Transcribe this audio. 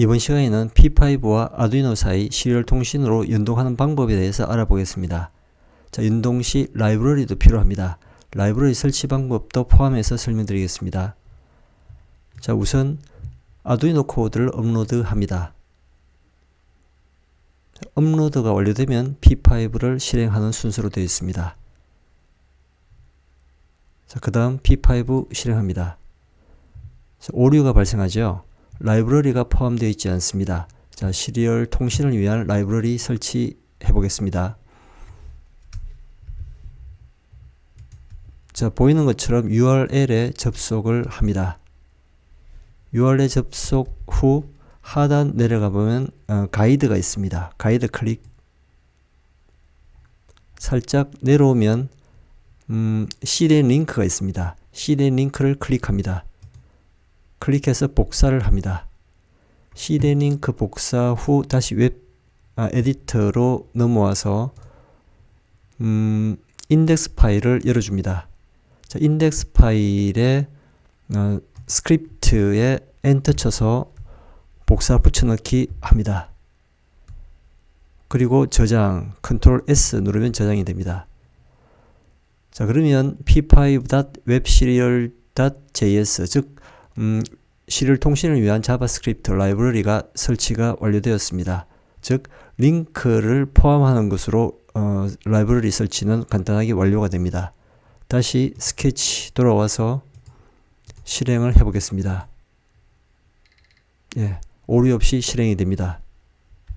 이번 시간에는 P5와 아두이노 사이 시리얼 통신으로 연동하는 방법에 대해서 알아보겠습니다. 자, 연동 시 라이브러리도 필요합니다. 라이브러리 설치 방법도 포함해서 설명드리겠습니다. 자, 우선 아두이노 코드를 업로드합니다. 업로드가 완료되면 P5를 실행하는 순서로 되어 있습니다. 자, 그 다음 P5 실행합니다. 자, 오류가 발생하죠. 라이브러리가 포함되어 있지 않습니다. 자, 시리얼 통신을 위한 라이브러리 설치해 보겠습니다. 자, 보이는 것처럼 URL에 접속을 합니다. URL 접속 후 하단 내려가 보면 어, 가이드가 있습니다. 가이드 클릭. 살짝 내려오면 음, CDN 링크가 있습니다. CDN 링크를 클릭합니다. 클릭해서 복사를 합니다. CDN 링크 복사 후 다시 웹 아, 에디터로 넘어와서 음, 인덱스 파일을 열어줍니다. 자, 인덱스 파일에 어, 스크립트에 엔터 쳐서 복사 붙여넣기 합니다. 그리고 저장 컨트롤 S 누르면 저장이 됩니다. 자 그러면 p5.webserial.js 즉 음, 시리얼 통신을 위한 자바스크립트 라이브러리가 설치가 완료되었습니다. 즉 링크를 포함하는 것으로 어, 라이브러리 설치는 간단하게 완료가 됩니다. 다시 스케치 돌아와서 실행을 해보겠습니다. 예, 오류 없이 실행이 됩니다.